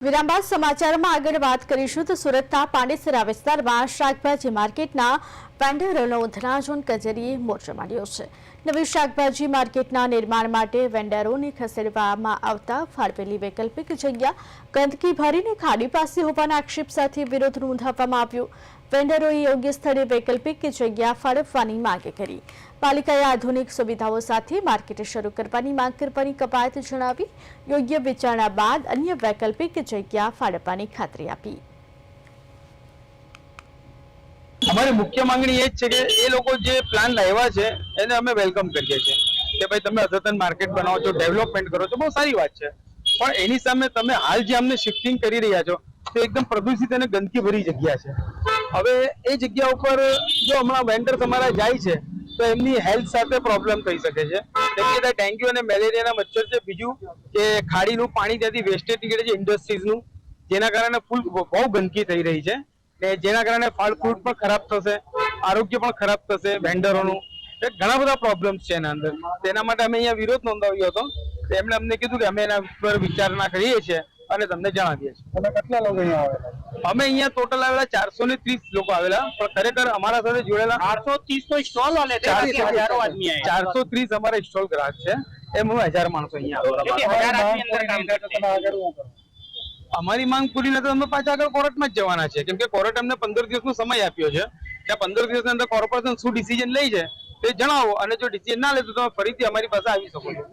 વિરામ બાદ સમાચારમાં આગળ વાત કરીશું તો સુરતના પાંડેસરા વિસ્તારમાં શાકભાજી માર્કેટના વેન્ડરોનો ધનાજોન કચેરીએ મોરચો માંડ્યો છે. નવી શાકભાજી માર્કેટના નિર્માણ માટે વેન્ડરોને ખસેડવામાં આવતા ફાળવેલી વૈકલ્પિક જગ્યા ગંદકી ભરીને ખાડી પાસે હોવાના આક્ષેપ સાથે વિરોધ નોંધાવવામાં આવ્યો. વેન્ડરોએ યોગ્ય સ્થળે વૈકલ્પિક જગ્યા ફાળવવાની માંગ કરી. પાલિકાએ આધુનિક સુવિધાઓ સાથે માર્કેટ શરૂ કરવાની માંગ કરવાની કપાયત જણાવી, યોગ્ય વિચારણા બાદ અન્ય વૈકલ્પિક જગ્યા ફાળવવાની ખાતરી આપી. અમારી મુખ્ય માંગણી એ જ છે કે એ લોકો જે પ્લાન લાવ્યા છે, એને અમે વેલકમ કરીએ છીએ. કે ભાઈ તમે અદ્યતન માર્કેટ બનાવો છો ડેવલપમેન્ટ કરો છો, બહુ સારી વાત છે. પણ એની સામે તમે હાલ જે અમને શિફ્ટિંગ કરી રહ્યા છો, તે એકદમ પ્રદૂષિત અને ગંદકી ભરી જગ્યા છે. હવે એ જગ્યા ઉપર જો હમણાં વેન્ડર તમારા જાય છે, તો એમની હેલ્થ સાથે પ્રોબ્લેમ થઈ શકે છે. કેમ કે ડેન્ગ્યુ અને મેલેરિયાના મચ્છર છે. બીજું કે ખાડીનું પાણી ત્યાંથી વેસ્ટેજ નીકળે છે ઇન્ડસ્ટ્રીઝનું જેના કારણે ફૂલ બહુ ગંદકી થઈ રહી છે. ને જેના કારણે ફળ ફ્રૂટ પણ ખરાબ થશે આરોગ્ય પણ ખરાબ થશે વેન્ડરોનું એ ઘણા બધા પ્રોબ્લેમ્સ છે એના અંદર. તેના માટે અમે અહીંયા વિરોધ નોંધાવ્યો હતો. એમણે અમને કીધું કે અમે એના પર વિચારણા કરીએ છીએ અને તમને જણાવીએ છીએ. કેટલા લોકો અહીંયા આવેલા? અમે અહીંયા ટોટલ આવેલા ચારસો ને ત્રીસ લોકો આવેલા પણ ખરેખર અમારા સાથે જોડેલા આઠસો ત્રીસ નો સ્ટોલ ચારસો ત્રીસ અમારા સ્ટોલ ગ્રાહક છે. એમ હું હજાર માણસો અહીંયા અમારી માંગ પૂરી નથી, અમે પાછા આગળ કોર્ટમાં જ જવાના છે કેમ કે કોર્ટ અમને પંદર દિવસનો સમય આપ્યો છે. કે પંદર દિવસની અંદર કોર્પોરેશન શું ડિસિઝન લે છે તે જણાવો અને જો ડિસિઝન ના લે તો તમે ફરીથી અમારી પાસે આવી શકો છો.